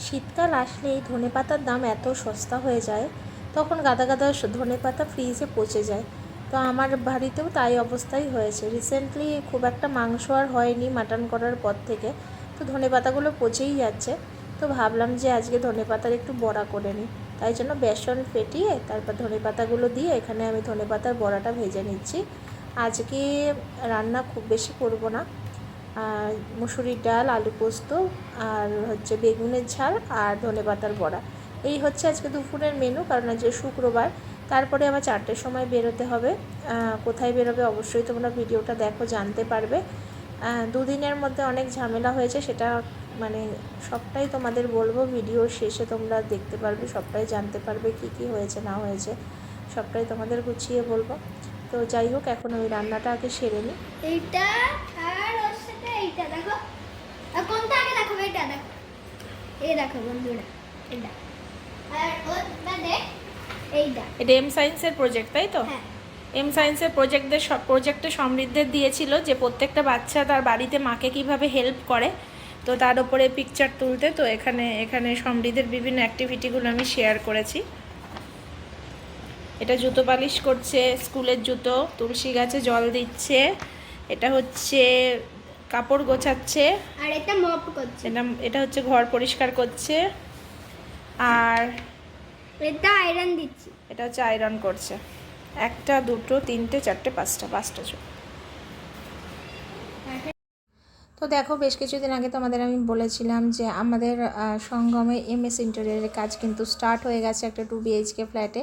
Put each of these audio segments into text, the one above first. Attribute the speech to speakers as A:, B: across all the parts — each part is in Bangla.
A: শীতকাল আসলেই ধনে পাতার দাম এত সস্তা হয়ে যায়, তখন গাদা গাদা ধনে পাতা ফ্রিজে পচে যায়। তো আমার বাড়িতেও তাই অবস্থাই হয়েছে। রিসেন্টলি খুব একটা মাংস আর হয়নি মাটন করার পর থেকে। তো ধনে পাতাগুলো পচেই যাচ্ছে। তো ভাবলাম যে আজকে ধনে পাতার একটু বড়া করে নিই। তাই জন্য বেসন ফেটিয়ে তারপর ধনে পাতাগুলো দিয়ে এখানে আমি ধনে পাতার বড়াটা ভেজে নিচ্ছি। আজকে রান্না খুব বেশি করব না। মুসুরির ডাল, আলু পোস্ত আর হচ্ছে বেগুনের ঝাল আর ধনে পাতার বড়া। এই হচ্ছে আজকে দুপুরের মেনু কারণ আজকে শুক্রবার। তারপরে আবার চারটের সময় বেরোতে হবে। কোথায় বেরোবে অবশ্যই তোমরা ভিডিওটা দেখো, জানতে পারবে। দুদিনের মধ্যে অনেক ঝামেলা হয়েছে, সেটা মানে সবটাই তোমাদের বলব। ভিডিও শেষে তোমরা দেখতে পারবে, সবটাই জানতে পারবে কি কি হয়েছে, না হয়েছে, সবটাই তোমাদের গুছিয়ে বলব। তো যাই হোক, এখন ওই রান্নাটা আগে সেরে নিই
B: এইটা আর ওর সাথে এইটা দেখো আর কোনটা আগে দেখো। এইটা দেখো এই দেখো বন্ধুরা এটা। আর ওর বাদে এইটা।
A: এটা এম সায়েন্সের প্রজেক্ট তাই তো?
B: হ্যাঁ।
A: এম সায়েন্সের প্রজেক্টদের সব প্রজেক্টে সমৃদ্ধের দিয়েছিল যে প্রত্যেকটা বাচ্চা তার বাড়িতে মাকে কীভাবে হেল্প করে। তো তার উপরে পিকচার তুলতে তো এখানে এখানে সমৃদ্ধের বিভিন্ন অ্যাক্টিভিটিগুলো আমি শেয়ার করেছি। এটা জুতো পালিশ করছে স্কুলের জুতো তুলসী গাছে জল দিচ্ছে। এটা হচ্ছে কাপড় গোছাচ্ছে।
B: আর এটা মপ করছে।
A: এটা এটা হচ্ছে ঘর পরিষ্কার করছে। আর
B: এটা আয়রন দিচ্ছে।
A: এটা হচ্ছে আয়রন করছে। একটা দুটো তিনটে চারটে পাঁচটা পাঁচটা চোখ। তো দেখো, বেশ কিছুদিন আগে তোমাদের আমি বলেছিলাম যে আমাদের সঙ্গমে এমএস ইন্টারিয়ারের কাজ কিন্তু স্টার্ট হয়ে গেছে একটা টু বিএইচকে ফ্ল্যাটে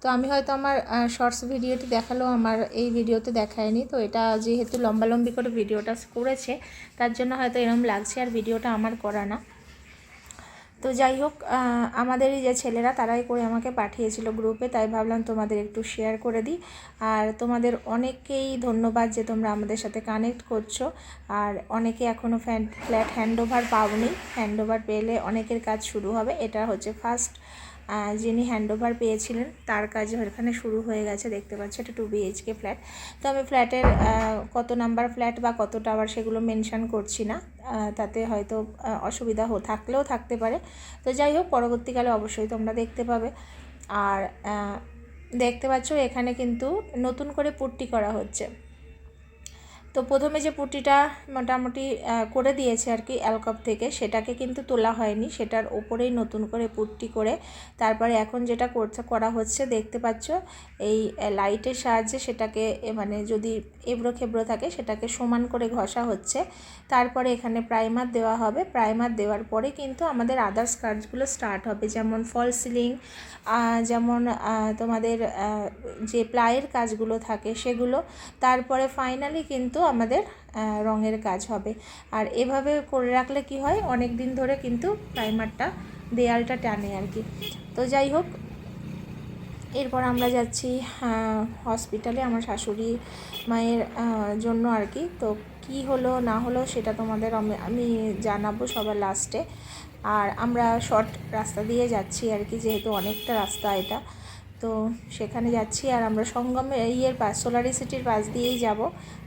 A: তো আমি হয়তো আমার শর্টস ভিডিওটি দেখাল আমার এই ভিডিওতে দেখায়নি। তো এটা যেহেতু লম্বালম্বি করে ভিডিওটা করেছে, তার জন্য হয়তো এরম লাগছে আর ভিডিওটা আমার করা না। তো যাই হোক আমাদেরই যে ছেলেরা তারাই করে আমাকে পাঠিয়েছিল গ্রুপে তাই ভাবলাম তোমাদের একটু শেয়ার করে দিই। আর তোমাদের অনেকেই ধন্যবাদ যে তোমরা আমাদের সাথে কানেক্ট করছ। আর অনেকে এখনও ফ্যান ফ্ল্যাট হ্যান্ডওভার পাওনি। হ্যান্ডওভার পেলে অনেকের কাজ শুরু হবে। এটা হচ্ছে ফার্স্ট যিনি হ্যান্ডওভার পেয়েছিলেন, তার কাজ এখানে শুরু হয়ে গেছে। দেখতে পাচ্ছ এটা টু বিএইচকে ফ্ল্যাট তো আমি ফ্ল্যাটের কত নাম্বার ফ্ল্যাট বা কত টাওয়ার সেগুলো মেনশান করছি না। তাতে হয়তো অসুবিধা থাকলেও থাকতে পারে। তো যাই হোক, পরবর্তীকালে অবশ্যই তোমরা দেখতে পাবে। আর দেখতে পাচ্ছ এখানে কিন্তু নতুন করে পুট্টি করা হচ্ছে। তো প্রথমে যে পুটিটা মোটামুটি করে দিয়েছে আর কি অ্যালকপ থেকে, সেটাকে কিন্তু তোলা হয়নি। সেটার ওপরেই নতুন করে পুটটি করে তারপরে এখন যেটা করছে, করা হচ্ছে, দেখতে পাচ্ছ, এই লাইটের সাহায্যে সেটাকে মানে যদি এবড়ো খেবড়ো থাকে, সেটাকে সমান করে ঘষা হচ্ছে। তারপরে এখানে প্রাইমার দেওয়া হবে। প্রাইমার দেওয়ার পরে কিন্তু আমাদের আদার্স কাজগুলো স্টার্ট হবে। যেমন ফল সিলিং যেমন তোমাদের যে প্লাইয়ের কাজগুলো থাকে সেগুলো। তারপরে ফাইনালি কিন্তু আমাদের রঙের কাজ হবে। আর এভাবে করে রাখলে কি হয়, অনেক দিন ধরে কিন্তু প্রাইমারটা দেয়ালটা টানে আর কি। তো যাই হোক, এরপর আমরা যাচ্ছি হসপিটালে আমার শাশুড়ি মায়ের জন্য আর কি। তো কি হলো, না হলো সেটা তোমাদের আমি- আমি জানাব সবার লাস্টে আর আমরা শর্ট রাস্তা দিয়ে যাচ্ছি আর কি, যেহেতু অনেকটা রাস্তা এটা। তো সেখানে যাচ্ছি আর আমরা সঙ্গমে ইয়ের পাশ সোলারি সিটির পাশ দিয়েই যাব।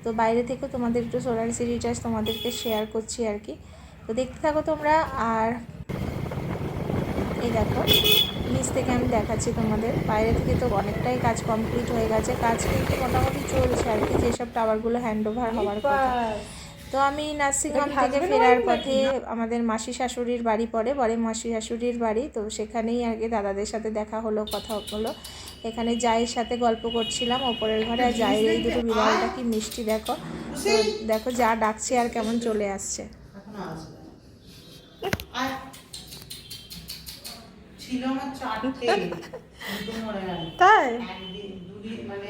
A: তো বাইরে থেকে তোমাদের একটু সোলারি সিটিটা তোমাদেরকে শেয়ার করছি আর কি। তো দেখতে থাকো তোমরা আর এই দেখো, নিচ থেকে আমি দেখাচ্ছি তোমাদের। বাইরে থেকে তো অনেকটাই কাজ কমপ্লিট হয়ে গেছে। কাজ কিন্তু মোটামুটি চলছে আর কি, যেসব টাওয়ারগুলো হ্যান্ড ওভার হওয়ার কথা। তো আমি নার্সিংহোম থেকে ফেরার পথে আমাদের মাসি শাশুড়ির বাড়ি পড়ে বরে মাসি শাশুড়ির বাড়ি। তো সেখানেই আগে দাদাদের সাথে দেখা হলো কথা হলো। এখানে জায়ের সাথে গল্প করছিলাম ওপরের ঘরে। আর জায়ের এই দুটো বিড়ালটা কি মিষ্টি দেখো। তো দেখো যা ডাকছে আর কেমন চলে আসছে। তাই?
C: মানে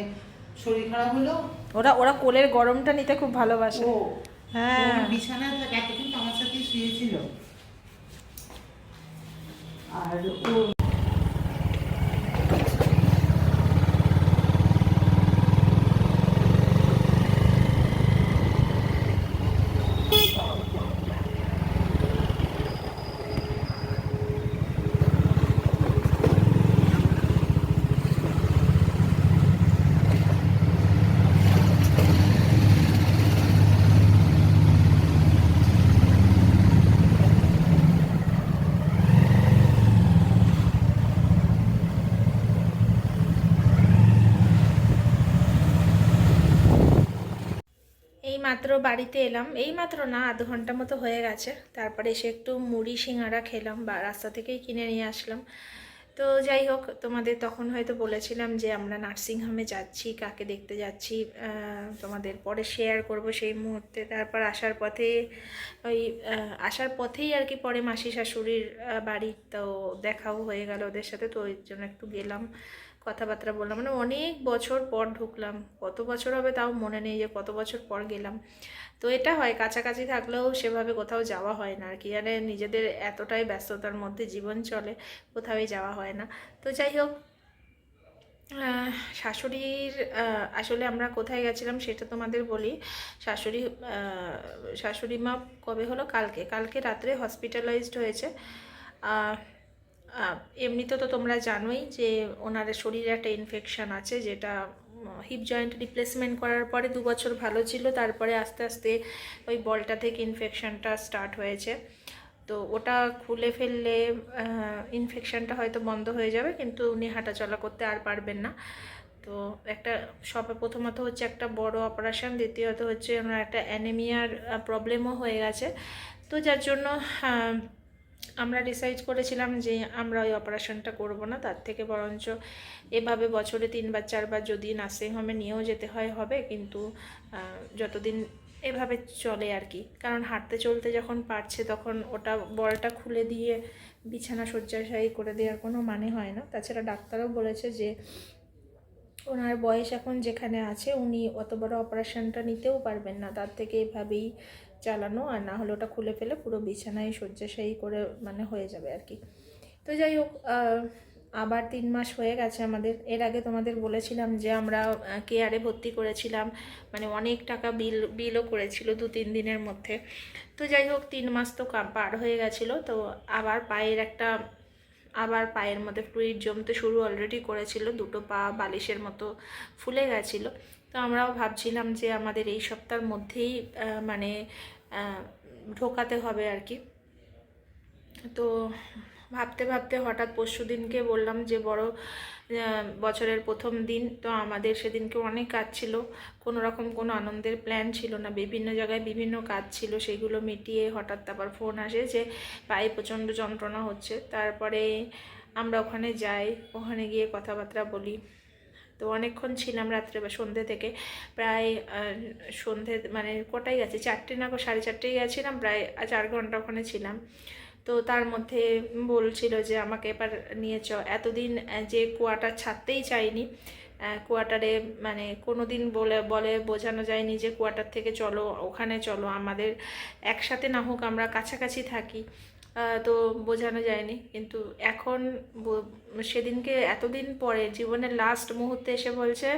C: শরীর খারাপ হলো।
A: ওরা ওরা কোলের গরমটা নিতে খুব ভালোবাসে।
C: ও
A: হ্যাঁ।
C: বিছানায় এতক্ষণ আমার সাথে শুয়েছিল। আর ও
A: মাত্র বাড়িতে এলাম। এই মাত্র না, আধ ঘণ্টা মতো হয়ে গেছে। তারপরে এসে একটু মুড়ি, সিঙ্গারা খেলাম বা রাস্তা থেকেই কিনে নিয়ে আসলাম। তো যাই হোক, তোমাদের তখন হয়তো বলেছিলাম যে আমরা নার্সিংহোমে যাচ্ছি, কাকে দেখতে যাচ্ছি তোমাদের পরে শেয়ার করব সেই মুহূর্তে। তারপর আসার পথে, ওই আসার পথেই আর কি পরে মাসি শাশুড়ির বাড়ি। তো দেখাও হয়ে গেল ওদের সাথে, তো ওই জন্য একটু গেলাম। কথাবার্তা বললাম। মানে অনেক বছর পর ঢুকলাম। কত বছর হবে তাও মনে নেই যে কত বছর পর গেলাম। তো এটা হয়, কাছাকাছি থাকলেও সেভাবে কোথাও যাওয়া হয় না। আর কি মানে নিজেদের এতটাই ব্যস্ততার মধ্যে জীবন চলে, কোথাওই যাওয়া হয় না। তো যাই হোক শাশুড়ির আসলে আমরা কোথায় গেছিলাম সেটা তোমাদের বলি। শাশুড়ি শাশুড়ি মা কবে হলো? কালকে। কালকে রাত্রে হসপিটালাইজড হয়েছে। এমনিতে তো তোমরা জানোই যে ওনার শরীরে একটা ইনফেকশান আছে যেটা হিপ জয়েন্ট রিপ্লেসমেন্ট করার পরে দু বছর ভালো ছিল, তারপরে আস্তে আস্তে ওই বলটা থেকে ইনফেকশনটা স্টার্ট হয়েছে। তো ওটা খুলে ফেললে ইনফেকশানটা হয়তো বন্ধ হয়ে যাবে, কিন্তু উনি হাঁটাচলা করতে আর পারবেন না। তো একটা, সবে প্রথমত হচ্ছে একটা বড় অপারেশন দ্বিতীয়ত হচ্ছে ওনার একটা অ্যানেমিয়ার প্রবলেমও হয়ে গেছে। তো যার জন্য আমরা ডিসাইড করেছিলাম যে আমরা ওই অপারেশনটা করব না, তার থেকে বরঞ্চ এভাবে বছরে তিনবার, চারবার যদি নার্সিংহোমে নিয়েও যেতে হয় হবে, কিন্তু যতদিন এভাবে চলে আর কি। কারণ হাঁটতে চলতে যখন পারছে তখন ওটা বলটা খুলে দিয়ে, বিছানা শয্যাশায়ী করে দেওয়ার কোনো মানে হয় না। তাছাড়া ডাক্তারও বলেছে যে, ওনার বয়স এখন যেখানে আছে, উনি অত বড় অপারেশনটা নিতেও পারবেন না। তার থেকে এভাবেই চালানো আর না হলে ওটা খুলে ফেলে পুরো বিছানায় শয্যাশায়ী করে মানে হয়ে যাবে আর কি। তো যাই হোক আবার তিন মাস হয়ে গেছে আমাদের। এর আগে তোমাদের বলেছিলাম যে আমরা কেয়ারে ভর্তি করেছিলাম মানে অনেক টাকা বিল বিলও করেছিল দু তিন দিনের মধ্যে। তো যাই হোক, তিন মাস তো পার হয়ে গেছিল। তো আবার পায়ের একটা, আবার পায়ের মধ্যে ফ্লুইড জমতে শুরু অলরেডি করেছিল। দুটো পা বালিশের মতো ফুলে গেছিল। তো আমরাও ভাবছিলাম যে আমাদের এই সপ্তাহের মধ্যেই মানে ঢোকাতে হবে আর কি। তো ভাবতে ভাবতে হঠাৎ পরশু দিনকে বললাম যে, বড় বছরের প্রথম দিন, তো আমাদের সেদিনকে অনেক কাজ ছিল। কোনো রকম কোনো আনন্দের প্ল্যান ছিল না। বিভিন্ন জায়গায় বিভিন্ন কাজ ছিল, সেগুলো মিটিয়ে হঠাৎ তারপর ফোন আসে যে, পায়ে প্রচণ্ড যন্ত্রণা হচ্ছে। তারপরে আমরা ওখানে যাই, ওখানে গিয়ে কথাবার্তা বলি। তো অনেকক্ষণ ছিলাম রাত্রে বা সন্ধ্যে থেকে। প্রায় সন্ধ্যে মানে কটাই গেছে? চারটে না সাড়ে চারটেই গেছিলাম প্রায় চার ঘণ্টা ওখানে ছিলাম। তো তার মধ্যে বলছিল যে আমাকে এবার নিয়ে চ এতদিন যে কোয়াটার ছাড়তেই চাইনি আহ, কোয়াটারে মানে কোনো দিন বলে বলে বোঝানো যায়নি যে কোয়াটার থেকে চলো ওখানে চলো। আমাদের একসাথে না হোক আমরা কাছাকাছি থাকি। তো বোঝানো যায়নি। কিন্তু এখন সেদিনকে এতদিন পরে জীবনের লাস্ট মুহূর্তে এসে বলছে,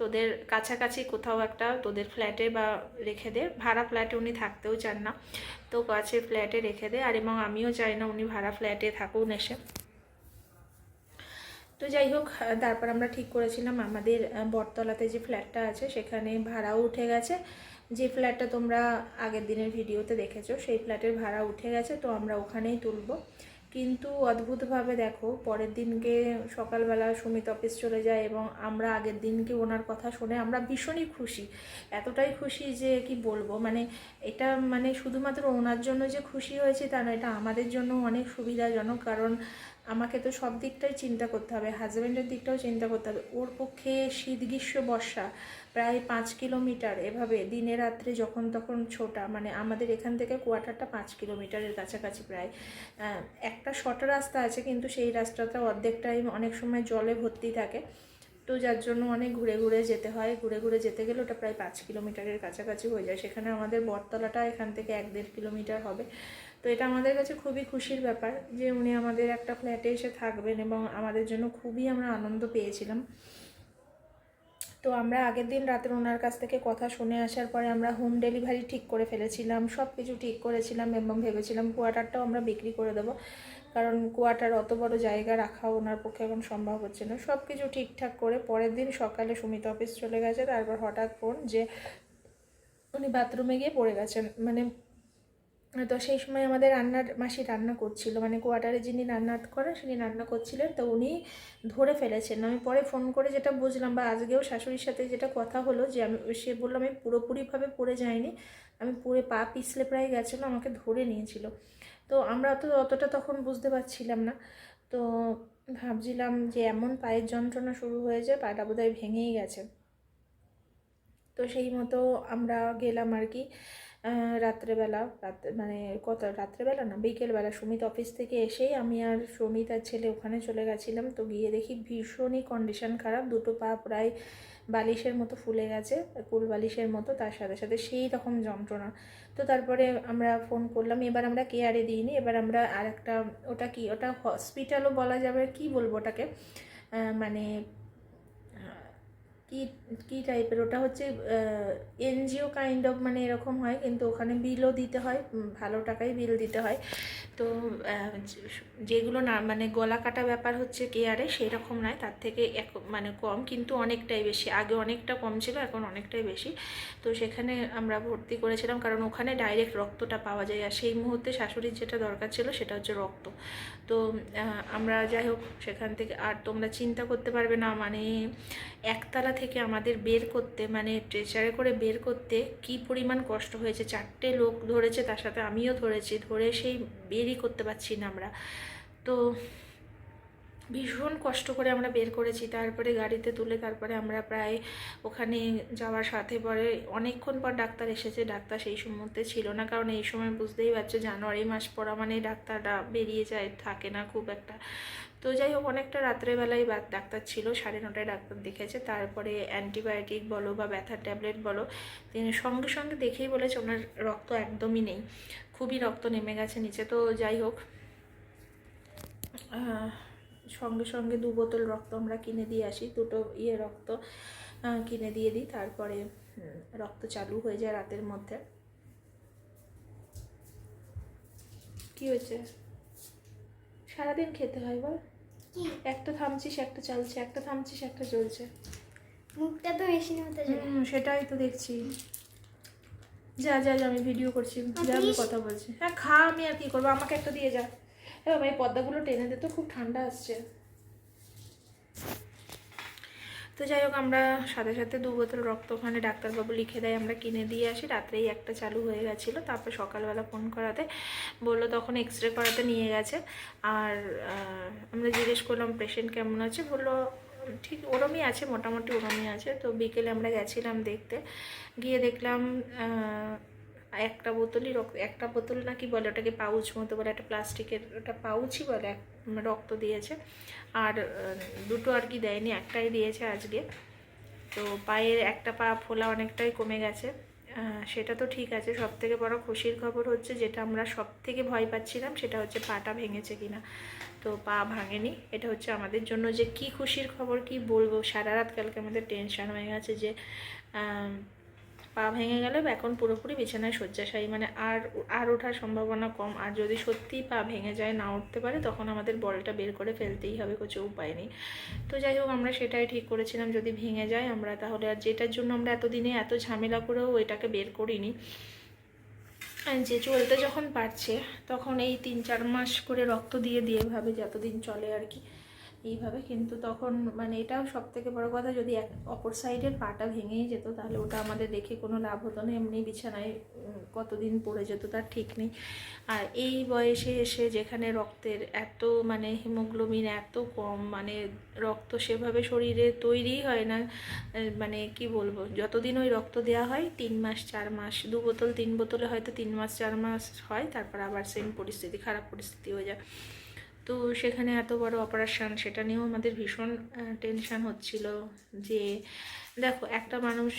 A: তোদের কাছাকাছি কোথাও একটা তোদের ফ্ল্যাটে বা রেখে দে। ভাড়া ফ্ল্যাটে উনি থাকতেও চান না। তো কাছে ফ্ল্যাটে রেখে দে, আর এবং আমিও চাই না উনি ভাড়া ফ্ল্যাটে থাকুন এসে। তো যাই হোক, তারপর আমরা ঠিক করেছিলাম, আমাদের বটতলাতে যে ফ্ল্যাটটা আছে, সেখানে ভাড়াও উঠে গেছে। যে ফ্ল্যাটটা তোমরা আগের দিনের ভিডিওতে দেখেছ, সেই ফ্ল্যাটের ভাড়া উঠে গেছে, তো আমরা ওখানেই তুলব। কিন্তু অদ্ভুতভাবে দেখো, পরের দিনকে সকালবেলা সুমিত অফিস চলে যায় এবং আমরা আগের দিনকে ওনার কথা শুনে আমরা ভীষণই খুশি। এতটাই খুশি যে কি বলব মানে এটা মানে শুধুমাত্র ওনার জন্য যে খুশি হয়েছে তা নয়, এটা আমাদের জন্য অনেক সুবিধাজনক। কারণ আমাকে তো সব দিকটাই চিন্তা করতে হবে হাজব্যান্ডের দিকটাও চিন্তা করতে হবে। ওর পক্ষে শীত গ্রীষ্ম বর্ষা প্রায় পাঁচ কিলোমিটার, এভাবে দিনে রাত্রে যখন তখন ছোটা মানে আমাদের এখান থেকে কোয়ার্টারটা পাঁচ কিলোমিটারের কাছাকাছি প্রায়। একটা শর্ট রাস্তা আছে, কিন্তু সেই রাস্তাটা অর্ধেক টাইম অনেক সময় জলে ভর্তি থাকে। তো যার জন্য অনেক ঘুরে ঘুরে যেতে হয়, ঘুরে ঘুরে যেতে গেলে ওটা প্রায় পাঁচ কিলোমিটারের কাছাকাছি হয়ে যায়। সেখানে আমাদের বটতলাটা এখান থেকে এক দেড় কিলোমিটার হবে। তো এটা আমাদের কাছে খুবই খুশির ব্যাপার যে উনি আমাদের একটা ফ্ল্যাটে এসে থাকবেন এবং আমাদের জন্য খুবই আমরা আনন্দ পেয়েছিলাম। তো আমরা আগের দিন রাতের ওনার কাছ থেকে কথা শুনে আসার পরে আমরা হোম ডেলিভারি ঠিক করে ফেলেছিলাম সব কিছু ঠিক করেছিলাম এবং ভেবেছিলাম কোয়ার্টারটাও আমরা বিক্রি করে দেবো। কারণ কোয়ার্টার অত বড় জায়গা রাখা ওনার পক্ষে এখন সম্ভব হচ্ছে না। সব কিছু ঠিকঠাক করে পরের দিন সকালে সুমিত অফিস চলে গেছে, তারপর হঠাৎ ফোন যে উনি বাথরুমে গিয়ে পড়ে গেছেন। মানে তো সেই সময় আমাদের রান্নার মাসি রান্না করছিল মানে কোয়ার্টারে যিনি রান্না করেন তিনি রান্না করছিলেন, তো উনি ধরে ফেলেছেন। আমি পরে ফোন করে যেটা বুঝলাম বা আজকেও শাশুড়ির সাথে যেটা কথা হলো যে আমি, সে বলল, আমি পুরোপুরিভাবে পড়ে যাইনি, আমি পুরো পা পিছলে প্রায় গেছিল, আমাকে ধরে নিয়েছিল। তো আমরা তো অতটা তখন বুঝতে পারছিলাম না। তো ভাবছিলাম যে এমন পায়ের যন্ত্রণা শুরু হয়েছে পাটা বোধহয় ভেঙেই গেছে। তো সেই মতো আমরা গেলাম আর কি। রাত্রেবেলা রাত্রে মানে কত, রাত্রেবেলা না, বিকেলবেলা সুমিত অফিস থেকে এসেই আমি আর সুমিত আর ছেলে ওখানে চলে গেছিলাম। তো গিয়ে দেখি ভীষণই কন্ডিশন খারাপ, দুটো পা প্রায় বালিশের মতো ফুলে গেছে, কুল বালিশের মতো, তার সাথে সাথে সেই রকম যন্ত্রণা। তো তারপরে আমরা ফোন করলাম, এবার আমরা কেয়ারে দিইনি, এবার আমরা আর একটা ওটা কি, ওটা হসপিটালও বলা যাবে, কি বলব ওটাকে? মানে কি, কী টাইপের ওটা হচ্ছে এনজিও কাইন্ড অফ মানে এরকম হয়, কিন্তু ওখানে বিলও দিতে হয় ভালো টাকাই বিল দিতে হয়। তো যেগুলো না মানে গলা কাটা ব্যাপার হচ্ছে কেয়ারে সেই রকম নয়। তার থেকে এক মানে কম, কিন্তু অনেকটাই বেশি। আগে অনেকটা কম ছিল, এখন অনেকটাই বেশি। তো সেখানে আমরা ভর্তি করেছিলাম, কারণ ওখানে ডাইরেক্ট রক্তটা পাওয়া যায়। আর সেই মুহূর্তে শাশুড়ির যেটা দরকার ছিল, সেটা হচ্ছে রক্ত। তো আমরা যাই হোক, সেখান থেকে আর তোমরা চিন্তা করতে পারবে না মানে একতলা থেকে আমাদের বের করতে মানে ট্রেচারে করে বের করতে কি পরিমাণ কষ্ট হয়েছে। চারটে লোক ধরেছে, তার সাথে আমিও ধরেছি। ধরে সেই বেরই করতে পারছি না আমরা। তো ভীষণ কষ্ট করে আমরা বের করেছি। তারপরে গাড়িতে তুলে তারপরে আমরা প্রায় ওখানে যাওয়ার সাথে পরে অনেকক্ষণ পর ডাক্তার এসেছে। ডাক্তার সেই মুহূর্তে ছিল না। কারণ এই সময় বুঝতেই পারছ জানুয়ারি মাস পড়া মানে ডাক্তাররা বেরিয়ে যায়, থাকে না খুব একটা। তো যাই হোক, অনেকটা রাত্রেবেলায় ডাক্তার ছিল, সাড়ে নটায় ডাক্তার দেখেছে। তারপরে অ্যান্টিবায়োটিক বলো বা ব্যথার ট্যাবলেট বলো, তিনি সঙ্গে সঙ্গে দেখেই বলেছে, ওনার রক্ত একদমই নেই। খুবই রক্ত নেমে গেছে নিচে তো যাই হোক সঙ্গে সঙ্গে দু বোতল রক্ত আমরা কিনে দিয়ে আসি দুটো ইয়ে রক্ত কিনে দিয়ে দিই তারপরে রক্ত চালু হয়ে যায় রাতের মধ্যে। কি হয়েছে? সারাদিন খেতে হয় বল? একটা থামছিস একটা চলছে একটা থামছিস একটা চলছে
B: মুখটা তো মতো
A: সেটাই তো দেখছি। যা যা যা আমি ভিডিও করছি যা আমি কথা বলছি। হ্যাঁ খা আমি আর কি করব? আমাকে একটা দিয়ে যা। বাবা এই পর্দাগুলো টেনে দে তো খুব ঠান্ডা আসছে। তো যাই হোক আমরা সাথে সাথে দু বোতল রক্ত ওখানে ডাক্তারবাবু লিখে দেয় আমরা কিনে দিয়ে আসি। রাত্রেই একটা চালু হয়ে গেছিল তারপর সকালবেলা ফোন করাতে। বলল তখন এক্স রে করাতে নিয়ে গেছে। আর আমরা জিজ্ঞেস করলাম পেশেন্ট কেমন আছে? বলল ঠিক ওরমই আছে, মোটামুটি ওরমই আছে। তো বিকেলে আমরা গেছিলাম দেখতে। গিয়ে দেখলাম একটা বোতলই রক্ত, একটা বোতল নাকি বলে ওটাকে পাউচ মতো বলে, একটা প্লাস্টিকের, ওটা পাউচই বলে রক্ত দিয়েছে। আর দুটো আর কি দেয়নি, একটাই দিয়েছে আজকে। তো পায়ের একটা পা ফোলা অনেকটাই কমে গেছে। সেটা তো ঠিক আছে সব থেকে বড় খুশির খবর হচ্ছে যেটা আমরা সব থেকে ভয় পাচ্ছিলাম সেটা হচ্ছে পাটা ভেঙেছে কিনা। তো পা ভাঙেনি। এটা হচ্ছে আমাদের জন্য যে কি খুশির খবর, কি বলব? সারা রাত কালকে আমাদের টেনশন হয়ে গেছে যে পা ভেঙে গেলে এখন পুরোপুরি বিছানায় শয্যাশায়ী। মানে আর আর ওঠার সম্ভাবনা কম। আর যদি সত্যিই পা ভেঙে যায়, না উঠতে পারে, তখন আমাদের বলটা বের করে ফেলতেই হবে, কিছু উপায় নেই। তো যাই হোক, আমরা সেটাই ঠিক করেছিলাম। যদি ভেঙে যায়, আমরা তাহলে আর যেটার জন্য আমরা এতদিনে এত ঝামেলা করেও এটাকে বের করিনি যে চলতে যখন পারছে তখন এই তিন চার মাস করে রক্ত দিয়ে দিয়ে ভাবে যতদিন চলে আর কি। এইভাবে কিন্তু তখন মানে এটাও সব থেকে বড় কথা, যদি এক অপর সাইডের পাটা ভেঙেই যেত তাহলে ওটা আমাদের দেখে কোনো লাভ হতো না। এমনি বিছানায় কতদিন পড়ে যেত তার ঠিক নেই। আর এই বয়সে এসে যেখানে রক্তের এত মানে হিমোগ্লোবিন এত কম মানে রক্ত সেভাবে শরীরে তৈরি হয় না মানে কি বলব, যতদিন ওই রক্ত দেওয়া হয়, তিন মাস, চার মাস, দু বোতল, তিন বোতলে হয়তো তিন মাস, চার মাস হয়, তারপর আবার সেম পরিস্থিতি, খারাপ পরিস্থিতি হয়ে যায়। তো সেখানে এত বড় অপারেশন সেটা নিয়েও আমাদের ভীষণ টেনশান হচ্ছিল যে, দেখো, একটা মানুষ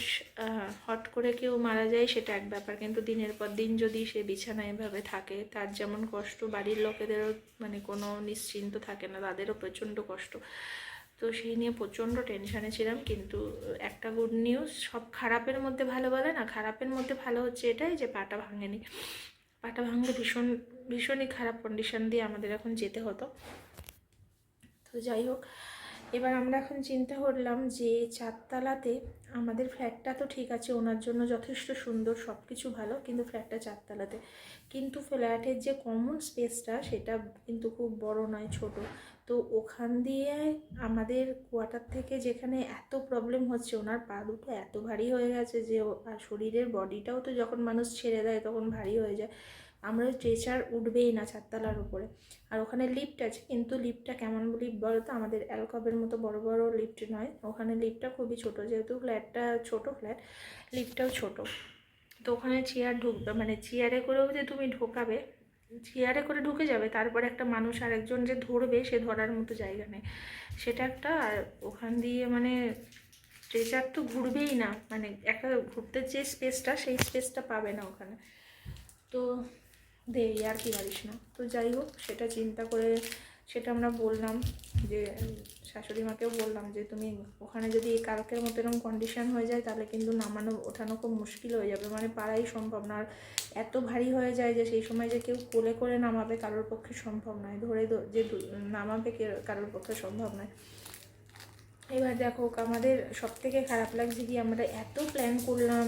A: হট করে কেউ মারা যায় সেটা এক ব্যাপার, কিন্তু দিনের পর দিন যদি সে বিছানায় এভাবে থাকে, তার যেমন কষ্ট, বাড়ির লোকেদেরও মানে কোনো নিশ্চিন্ত থাকে না, তাদেরও প্রচণ্ড কষ্ট। তো সেই নিয়ে প্রচণ্ড টেনশানে ছিলাম, কিন্তু একটা গুড নিউজ সব খারাপের মধ্যে ভালো বলে না, খারাপের মধ্যে ভালো হচ্ছে এটাই যে পাটা ভাঙেনি। পাটা ভাঙলে ভীষণ ভীষণই খারাপ কন্ডিশন দিয়ে আমাদের এখন যেতে হতো। তো যাই হোক, এবার আমরা এখন চিন্তা করলাম যে চারতলাতে আমাদের ফ্ল্যাটটা তো ঠিক আছে, ওনার জন্য যথেষ্ট সুন্দর সব কিছু ভালো, কিন্তু ফ্ল্যাটটা চারতলাতে। কিন্তু ফ্ল্যাটের যে কমন স্পেসটা সেটা কিন্তু খুব বড় নয়, ছোট। তো ওখান দিয়ে আমাদের কোয়ার্টার থেকে যেখানে এত প্রবলেম হচ্ছে, ওনার পা দুটো এত ভারী হয়ে গেছে যে, আর শরীরের বডিটাও তো যখন মানুষ ছেড়ে দেয়, তখন ভারী হয়ে যায়। আমরা স্ট্রেচার উঠবেই না চারতলার উপরে। আর ওখানে লিফট আছে, কিন্তু লিফটটা কেমন লিফট বলো তো আমাদের অ্যালকবের মতো বড় বড় লিফট নয়। ওখানে লিফটটা খুবই ছোট, যেহেতু ফ্ল্যাটটা ছোট ফ্ল্যাট লিফটটাও ছোট। তো ওখানে চেয়ার ঢুকবে মানে চেয়ারে করেও যে তুমি ঢোকাবে চেয়ারে করে ঢুকে যাবে, তারপরে একটা মানুষ আর একজন যে ধরবে, সে ধরার মতো জায়গা নেই। সেটা একটা, আর ওখান দিয়ে মানে স্ট্রেচার তো ঘুরবেই না মানে একটা ঘুরতে যে স্পেসটা সেই স্পেসটা পাবে না ওখানে। তো দে আর কি পারিস না। তো যাই হোক, সেটা চিন্তা করে, সেটা আমরা বললাম যে, শাশুড়ি মাকেও বললাম যে, তুমি ওখানে যদি কালকের মতো এরকম কন্ডিশন হয়ে যায়, তাহলে কিন্তু নামানো, ওঠানো খুব মুশকিল হয়ে যাবে। মানে পারাই সম্ভব না। আর এত ভারী হয়ে যায় যে, সেই সময় যে কেউ কোলে করে নামাবে, কারোর পক্ষে সম্ভব নয়। ধরে যে নামাবে কে, কারোর পক্ষে সম্ভব নয়। এবার দেখো, আমাদের সব থেকে খারাপ লাগছে কি, আমরা এত প্ল্যান করলাম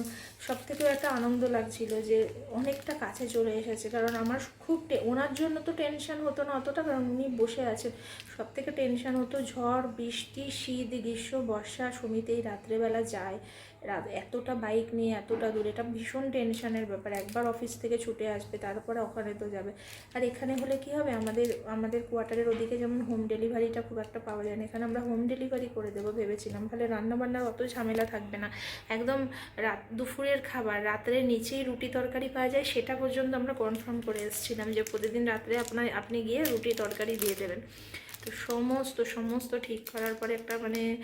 A: সব থেকেও একটা আনন্দ লাগছিল যে অনেকটা কাছে চলে এসেছে। কারণ আমার খুব ওনার জন্য তো টেনশন হতো না অতটা, কারণ উনি বসে আছেন। সব থেকে টেনশন হতো ঝড়, বৃষ্টি, শীত, গ্রীষ্ম, বর্ষা সমিতেই রাত্রেবেলা যায়। এতটা বাইক নিয়ে এতটা দূরে, এটা ভীষণ টেনশনের ব্যাপার। একবার অফিস থেকে ছুটে আসবে, তারপরে ওখানে তো যাবে। আর এখানে হলে কি হবে? আমাদের আমাদের কোয়ার্টারের ওদিকে যেমন হোম ডেলিভারিটা খুব একটা পাওয়া যায় না। এখানে আমরা হোম ডেলিভারি করে দেবো ভেবেছিলাম। তাহলে রান্নাবান্নার অত ঝামেলা থাকবে না। একদম রাত, দুপুরের খাবার, রাত্রে নিচেই রুটি তরকারি পাওয়া যায়, সেটা পর্যন্ত আমরা কনফার্ম করে এসেছিলাম যে প্রতিদিন রাত্রে আপনার, আপনি গিয়ে রুটি তরকারি দিয়ে দেবেন। তো সমস্ত সমস্ত ঠিক করার পরে একটা মানে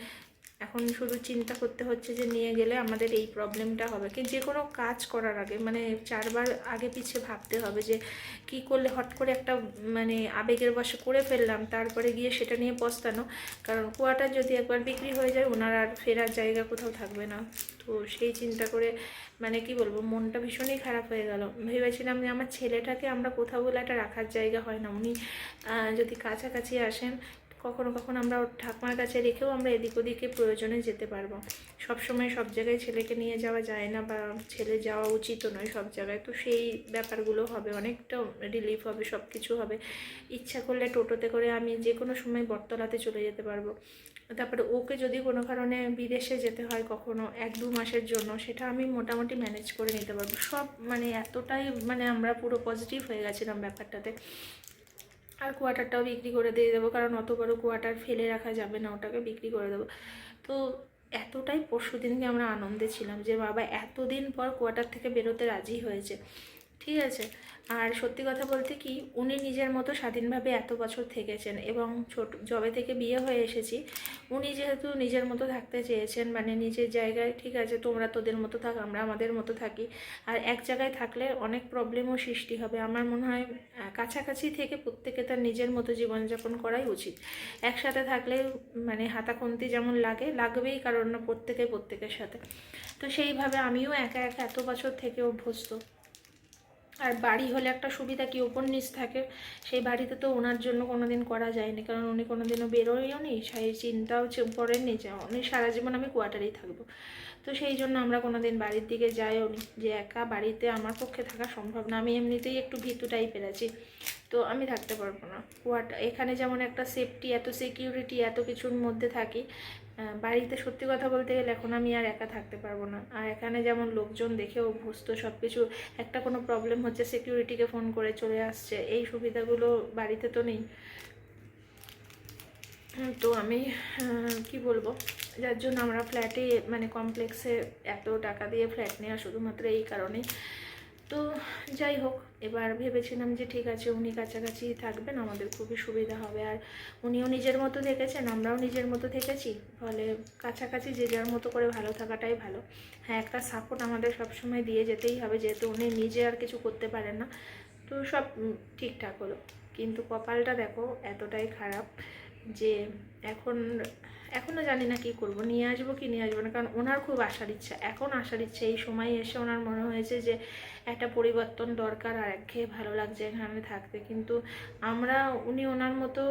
A: এখন শুধু চিন্তা করতে হচ্ছে যে নিয়ে গেলে আমাদের এই প্রবলেমটা হবে। কি যে কোনো কাজ করার আগে মানে চারবার আগে পিছিয়ে ভাবতে হবে যে কি করলে হট করে একটা মানে আবেগের বশে করে ফেললাম, তারপরে গিয়ে সেটা নিয়ে পস্তানো। কারণ কুয়াটা যদি একবার বিক্রি হয়ে যায়, ওনার আর ফেরার জায়গা কোথাও থাকবে না। তো সেই চিন্তা করে মানে কি বলব, মনটা ভীষণই খারাপ হয়ে গেল। ভেবেছিলাম যে আমার ছেলেটাকে আমরা কোথাও বলে একটা রাখার জায়গা হয় না। উনি যদি কাছাকাছি আসেন কখনো কখনো আমরা ওর ঠাকুমার কাছে রেখেও আমরা এদিক ওদিকে প্রয়োজনে যেতে পারব। সব সময় সব জায়গায় ছেলেকে নিয়ে যাওয়া যায় না বা ছেলে যাওয়া উচিতও নয় সব জায়গায়। তো সেই ব্যাপারগুলো হবে, অনেকটা রিলিফ হবে সব কিছু হবে। ইচ্ছা করলে টোটোতে করে আমি যে কোনো সময় বটতলাতে চলে যেতে পারব। তারপরে ওকে যদি কোনো কারণে বিদেশে যেতে হয় কখনো এক দু মাসের জন্য, সেটা আমি মোটামুটি ম্যানেজ করে নিতে পারব। সব মানে এতটাই মানে আমরা পুরো পজিটিভ হয়ে গেছিলাম ব্যাপারটাতে। আর কোয়ার্টারটাও বিক্রি করে দিয়ে দেবো, কারণ অত বড় কোয়ার্টার ফেলে রাখা যাবে না, ওটাকে বিক্রি করে দেবো। তো এতটাই পরশু দিনকে আমরা আনন্দে ছিলাম যে, বাবা এতদিন পর কোয়ার্টার থেকে বেরোতে রাজি হয়েছে। ঠিক আছে? আর সত্যি কথা বলতে কি, উনি নিজের মতো স্বাধীনভাবে এত বছর থেকেছেন এবং ছোট জবে থেকে বিয়ে হয়ে এসেছি, উনি যেহেতু নিজের মতো থাকতে চেয়েছেন মানে নিজের জায়গায়, ঠিক আছে, তোমরা তোদের মতো থাক, আমরা আমাদের মতো থাকি, আর এক জায়গায় থাকলে অনেক প্রবলেমও সৃষ্টি হবে। আমার মনে হয় কাছাকাছি থেকে প্রত্যেকে তার নিজের মতো জীবনযাপন করাই উচিত। একসাথে থাকলে মানে হাতাখন্তি যেমন লাগে, লাগবেই কারণ না, প্রত্যেকে প্রত্যেকের সাথে। তো সেইভাবে আমিও একা একা এত বছর থেকে অভ্যস্ত। আর বাড়ি হলে একটা সুবিধা কি ওপর নিচ থাকে? সেই বাড়িতে তো ওনার জন্য কোনো দিন করা যায়নি, কারণ উনি কোনো দিনও বেরোয়ও নি সেই চিন্তাও করেননি যে উনি সারা জীবন আমি কোয়ার্টারেই থাকব। তো সেই জন্য আমরা কোনো দিন বাড়ির দিকে যাইও নি যে একা বাড়িতে আমার পক্ষে থাকা সম্ভব না। আমি এমনিতেই একটু ভীতু টাইপের আছি। তো আমি থাকতে পারব না। কোয়ার্টার এখানে যেমন একটা সেফটি এত সিকিউরিটি এত কিছুর মধ্যে থাকি বাড়িতে সত্যি কথা বলতে গেলে এখন আমি আর একা থাকতে পারব না। আর এখানে যেমন লোকজন দেখে অভ্যস্ত সব কিছু একটা কোনো প্রবলেম হচ্ছে সিকিউরিটিকে ফোন করে চলে আসছে, এই সুবিধাগুলো বাড়িতে তো নেই। তো আমি কি বলব? যার জন্য আমরা ফ্ল্যাটে মানে কমপ্লেক্সে এত টাকা দিয়ে ফ্ল্যাট নেওয়া শুধুমাত্র এই কারণেই। তো যাই হোক, এবার ভেবেছিলাম যে ঠিক আছে উনি কাছাকাছি থাকবেন, আমাদের খুবই সুবিধা হবে। আর উনিও নিজের মতো থেকেছেন, আমরাও নিজের মতো থেকেছি, ফলে কাছাকাছি যে যার মতো করে ভালো থাকাটাই ভালো। হ্যাঁ একটা সাপোর্ট আমাদের সবসময় দিয়ে যেতেই হবে, যেহেতু উনি নিজে আর কিছু করতে পারেন না। তো সব ঠিকঠাক হলো। কিন্তু কপালটা দেখো এতটাই খারাপ যে এখন এখনও জানি না কি করব, নিয়ে আসব কি নিয়ে আসব না, কারণ ওনার খুব আসার ইচ্ছা, এখন আসার ইচ্ছা। এই সময় এসে ওনার মনে হয়েছে যে একটা পরিবর্তন দরকার আর একঘেয়ে ভালো লাগছে এখানে থাকতে। কিন্তু আমরা, উনি ওনার মতো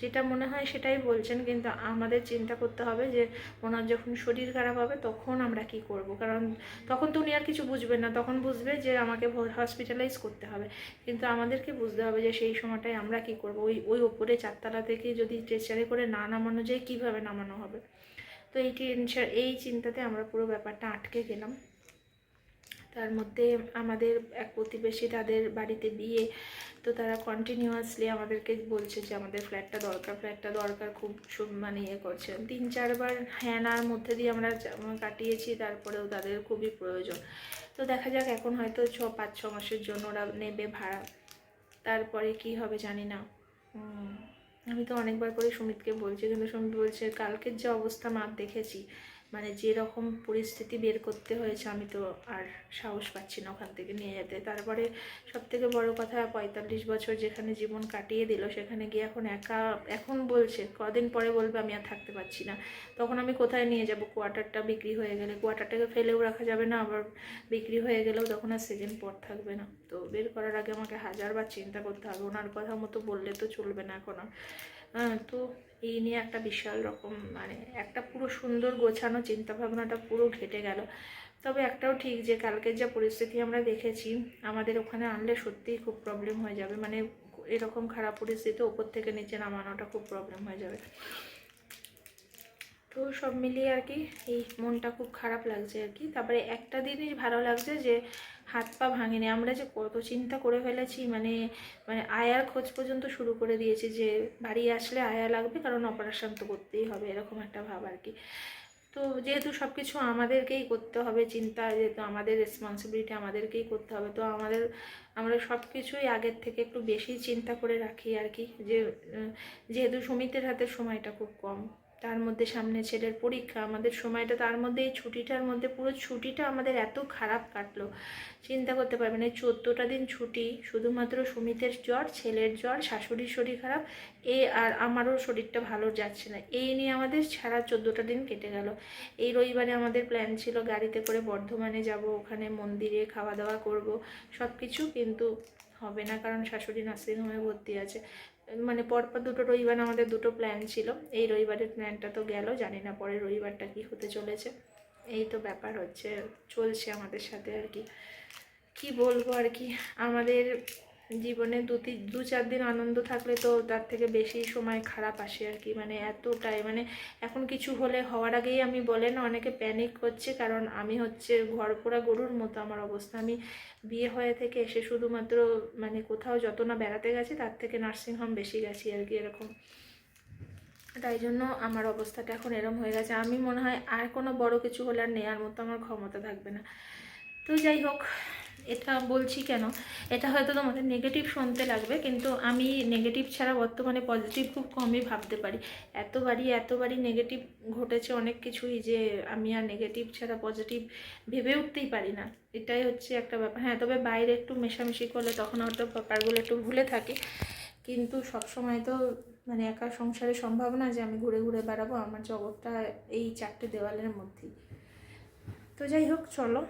A: যেটা মনে হয় সেটাই বলছেন, কিন্তু আমাদের চিন্তা করতে হবে যে ওনার যখন শরীর খারাপ হবে তখন আমরা কি করব? কারণ তখন তো উনি আর কিছু বুঝবেন না, তখন বুঝবে যে আমাকে হসপিটালাইজ করতে হবে। কিন্তু আমাদেরকে বুঝতে হবে যে সেই সময়টায় আমরা কি করব? ওই ওই ওপরে চারতলা থেকে যদি স্ট্রেচারে করে না নামানো যায়, কীভাবে নামানো হবে? তো এই টেনশন এই চিন্তাতে আমরা পুরো ব্যাপারটা আটকে গেলাম। তার মধ্যে আমাদের এক প্রতিবেশী তাদের বাড়িতে বিয়ে, তো তারা কন্টিনিউয়াসলি আমাদেরকে বলছে যে আমাদের ফ্ল্যাটটা দরকার ফ্ল্যাটটা দরকার খুব মানে ইয়ে করছে। তিন চারবার হ্যানার মধ্যে দিয়ে আমরা কাটিয়েছি, তারপরেও তাদের খুবই প্রয়োজন। তো দেখা যাক এখন হয়তো ছ, পাঁচ, ছ মাসের জন্য ওরা নেবে ভাড়া। তারপরে কি হবে জানি না। আমি তো অনেকবার করে সুমিতকে বলছি, কিন্তু সুমিত বলছে, কালকের যে অবস্থা মাপ দেখেছি। মানে যেরকম পরিস্থিতি বের করতে হয়েছে, আমি তো আর সাহস পাচ্ছি না ওখান থেকে নিয়ে যেতে। তারপরে সব থেকে বড় কথা, পঁয়তাল্লিশ বছর যেখানে জীবন কাটিয়ে দিল, সেখানে গিয়ে এখন একা, এখন বলছে, কদিন পরে বলবে আমি আর থাকতে পারছি না। তখন আমি কোথায় নিয়ে যাব? কোয়ার্টারটা বিক্রি হয়ে গেলে, কোয়ার্টারটাকে ফেলেও রাখা যাবে না, আবার বিক্রি হয়ে গেলেও তখন আর সেকেন্ড পর থাকবে না। তো বের করার আগে আমাকে হাজারবার চিন্তা করতে হবে। ওনার কথা মতো বললে তো চলবে না এখন তো এই নিয়ে একটা বিশাল রকম মানে একটা পুরো সুন্দর গোছানো চিন্তাভাবনাটা পুরো ঘেটে গেল। তবে একটাও ঠিক যে কালকের যা পরিস্থিতি আমরা দেখেছি, আমাদের ওখানে আনলে সত্যিই খুব প্রবলেম হয়ে যাবে। মানে এরকম খারাপ পরিস্থিতি ওপর থেকে নিচে নামানোটা খুব প্রবলেম হয়ে যাবে। তো সব মিলিয়ে আর কি এই মনটা খুব খারাপ লাগছে আর কি। তারপরে একটা জিনিস ভালো লাগছে যে হাত পা ভাঙেনি। আমরা যে কত চিন্তা করে ফেলেছি মানে মানে আয়ার খোঁজ পর্যন্ত শুরু করে দিয়েছি যে বাড়ি আসলে আয়া লাগবে, কারণ অপারেশন তো করতেই হবে, এরকম একটা ভাব আর কি। তো যেহেতু সব কিছু আমাদেরকেই করতে হবে, চিন্তা যেহেতু আমাদের রেসপন্সিবিলিটি আমাদেরকেই করতে হবে, তো আমাদের, আমরা সব কিছুই আগের থেকে একটু বেশি চিন্তা করে রাখি আর কি, যে যেহেতু সুমিতের হাতে সময়টা খুব কম। তার মধ্যে সামনে ছেলের পরীক্ষা, আমাদের সময়টা তার মধ্যে, এই ছুটিটার মধ্যে, পুরো ছুটিটা আমাদের এত খারাপ কাটলো। চিন্তা করতে পারবেন এই চোদ্দোটা দিন ছুটি, শুধুমাত্র সুমিতের জ্বর, ছেলের জ্বর, শাশুড়ির শরীর খারাপ, এ আর আমারও শরীরটা ভালো যাচ্ছে না। এই নিয়ে আমাদের সারা চোদ্দোটা দিন কেটে গেল। এই রবিবারে আমাদের প্ল্যান ছিল গাড়িতে করে বর্ধমানে যাব, ওখানে মন্দিরে খাওয়া দাওয়া করব সব কিছু কিন্তু হবে না, কারণ শাশুড়ি নার্সিংহোমে ভর্তি আছে। মানে পরপর দুটো রবিবার আমাদের দুটো প্ল্যান ছিল। এই রবিবারের প্ল্যানটা তো গেল, জানি না পরে রবিবারটা কি হতে চলেছে। এই তো ব্যাপার হচ্ছে, চলছে আমাদের সাথে আর কি। কি বলব আর কি? আমাদের জীবনে দু তিন দু চার দিন আনন্দ থাকলে তো তার থেকে বেশি সময় খারাপ আসে আর কি। মানে এতটাই মানে এখন কিছু হলে, হওয়ার আগেই আমি বলে না, অনেকে প্যানিক হচ্ছে কারণ আমি হচ্ছে ঘর পোড়া গরুর মতো আমার অবস্থা। আমি বিয়ে হয়ে থেকে এসে শুধুমাত্র মানে কোথাও যত না বেড়াতে গেছি, তার থেকে নার্সিংহোম বেশি গেছি আর কি এরকম। তাই জন্য আমার অবস্থাটা এখন এরম হয়ে গেছে। আমি মনে হয় আর কোনো বড় কিছু হলে আর নেওয়ার মতো আমার ক্ষমতা থাকবে না। তো যাই হোক এটা বলছি কেন? এটা হয়তো তোমাদের নেগেটিভ শুনতে লাগবে, কিন্তু আমি নেগেটিভ ছাড়া বর্তমানে পজিটিভ খুব কমই ভাবতে পারি। এতবারই এতবারই নেগেটিভ ঘটেছে অনেক কিছুই যে আমি আর নেগেটিভ ছাড়া পজিটিভ ভেবে উঠতেই পারি না। এটাই হচ্ছে একটা ব্যাপার। হ্যাঁ তবে বাইরে একটু মেশামেশি করলে তখন হয়তো ব্যাপারগুলো একটু ভুলে থাকি। কিন্তু সব সময় তো মানে একা সংসারে সম্ভব না যে আমি ঘুরে ঘুরে বেড়াবো। আমার জগৎটা এই চারটে দেওয়ালের মধ্যেই। তো যাই হোক, চলো।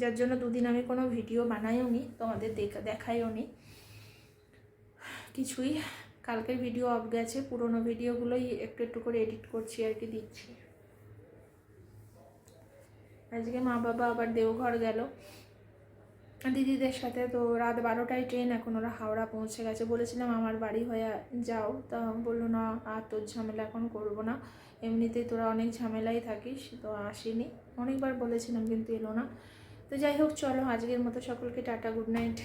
A: যার জন্য দুদিন আমি কোনো ভিডিও বানাইও নি, তোমাদের দেখা দেখাইও নি। কিছুই কালকের ভিডিও অফ গেছে, পুরোনো ভিডিওগুলোই একটু একটু করে এডিট করছি আর কি, দিচ্ছি। আজকে মা বাবা আবার দেওঘর গেল। দিদিদের সাথে তো রাত বারোটায় ট্রেন, এখন ওরা হাওড়া পৌঁছে গেছে। বলেছিলাম আমার বাড়ি হয়ে যাও। তা বলল, না, আর তোর ঝামেলা এখন করব না। এমনিতেই তোরা অনেক ঝামেলাই থাকিস, তো আসিনি। অনেকবার বলেছিলাম, কিন্তু এলো না। তো যাই হোক চলো আজকের মতো সকলকে টাটা গুড নাইট